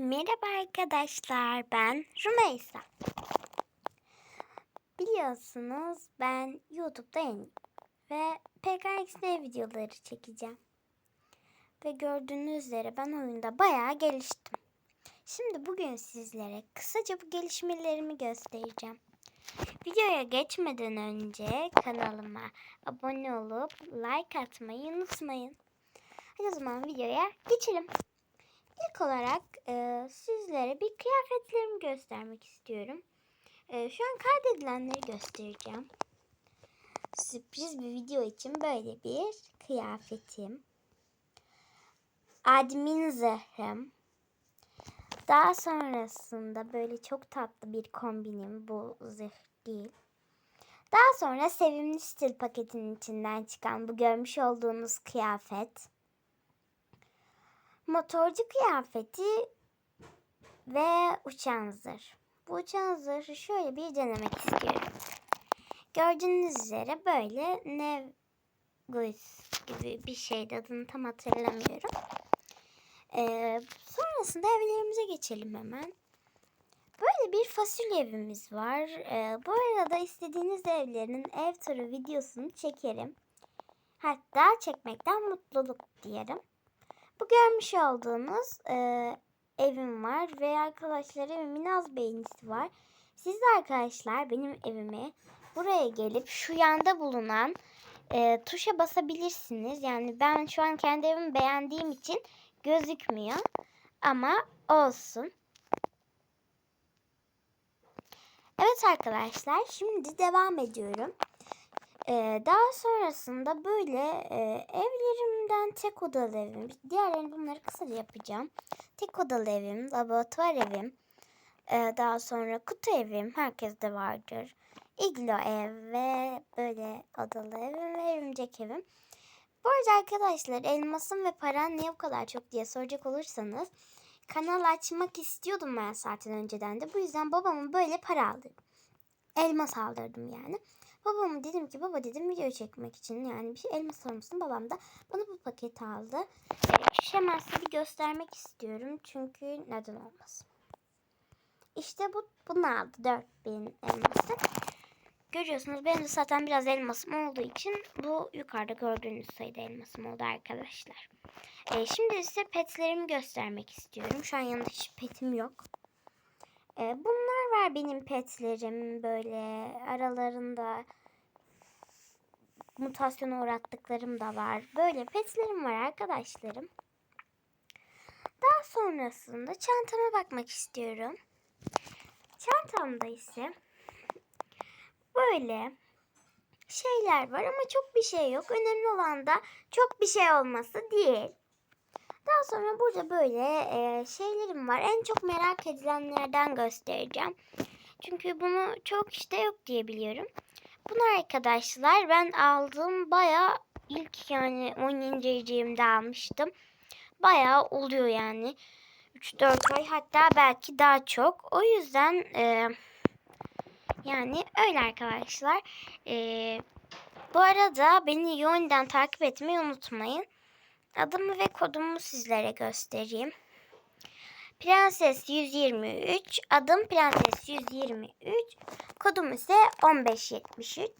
Merhaba arkadaşlar, ben Rümeysa. Biliyorsunuz ben YouTube'da yeniyim ve PKXD videoları çekeceğim. Ve gördüğünüz üzere ben oyunda bayağı geliştim. Şimdi bugün sizlere kısaca bu gelişmelerimi göstereceğim. Videoya geçmeden önce kanalıma abone olup like atmayı unutmayın. Hadi o zaman videoya geçelim. İlk olarak e, sizlere bir kıyafetlerimi göstermek istiyorum. E, şu an kaydedilenleri göstereceğim. Sürpriz bir video için böyle bir kıyafetim. Admin zırhım. Daha sonrasında böyle çok tatlı bir kombinim. Bu zırh değil. Daha sonra sevimli stil paketinin içinden çıkan bu görmüş olduğunuz kıyafet motorcu kıyafeti ve uçan zırh. Bu uçan zırhı şöyle bir denemek istiyorum. Gördüğünüz üzere böyle Nevgus gibi bir şeydi adını tam hatırlamıyorum. Ee, sonrasında evlerimize geçelim hemen. Böyle bir fasulye evimiz var. Ee, bu arada istediğiniz evlerin ev turu videosunu çekerim. Hatta çekmekten mutluluk diyelim. Bu görmüş olduğunuz e, evim var ve arkadaşlar evimin az beğenisi var. Siz de arkadaşlar benim evime buraya gelip şu yanda bulunan e, tuşa basabilirsiniz. Yani ben şu an kendi evimi beğendiğim için gözükmüyor. Ama olsun. Evet arkadaşlar şimdi devam ediyorum. Ee, daha sonrasında böyle e, evlerimden tek odalı evim, diğerlerini bunları kısaca yapacağım. Tek odalı evim, laboratuvar evim, e, daha sonra kutu evim, herkeste vardır. İglo ev ve böyle odalı evim ve örümcek evim. Bu arada arkadaşlar elmasım ve paran niye bu kadar çok diye soracak olursanız kanal açmak istiyordum ben zaten önceden de. Bu yüzden babamın böyle para aldırdım. Elmas aldırdım yani. Babama dedim ki baba dedim video çekmek için yani bir şey elmas almışsın. Babam da bana bu paketi aldı. Ee, hemen size bir göstermek istiyorum. Çünkü neden olmasın. İşte bu bunu aldı 4000 elması. Görüyorsunuz benim de zaten biraz elmasım olduğu için bu yukarıda gördüğünüz sayıda elmasım oldu arkadaşlar. Ee, şimdi size petlerimi göstermek istiyorum. Şu an yanında hiç petim yok. Ee, bunlar benim petlerim böyle aralarında mutasyona uğrattıklarım da var. Böyle petlerim var arkadaşlarım. Daha sonrasında çantama bakmak istiyorum. Çantamda ise böyle şeyler var ama çok bir şey yok. Önemli olan da çok bir şey olması değil. Daha sonra burada böyle e, şeylerim var. En çok merak edilenlerden göstereceğim. Çünkü bunu çok işte yok diye biliyorum. Bunu arkadaşlar ben aldım baya ilk yani 10. aycığımda almıştım. Baya oluyor yani. 3-4 ay hatta belki daha çok. O yüzden e, yani öyle arkadaşlar. E, bu arada beni yönden takip etmeyi unutmayın. Adımı ve kodumu sizlere göstereyim. Prenses 123, adım Prenses 123, kodum ise 1573.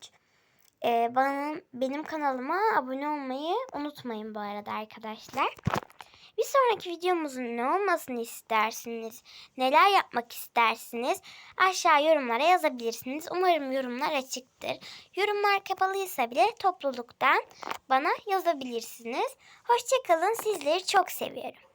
Ee, bana, benim kanalıma abone olmayı unutmayın bu arada arkadaşlar. Bir sonraki videomuzun ne olmasını istersiniz, neler yapmak istersiniz aşağı yorumlara yazabilirsiniz. Umarım yorumlar açıktır. Yorumlar kapalıysa bile topluluktan bana yazabilirsiniz. Hoşçakalın sizleri çok seviyorum.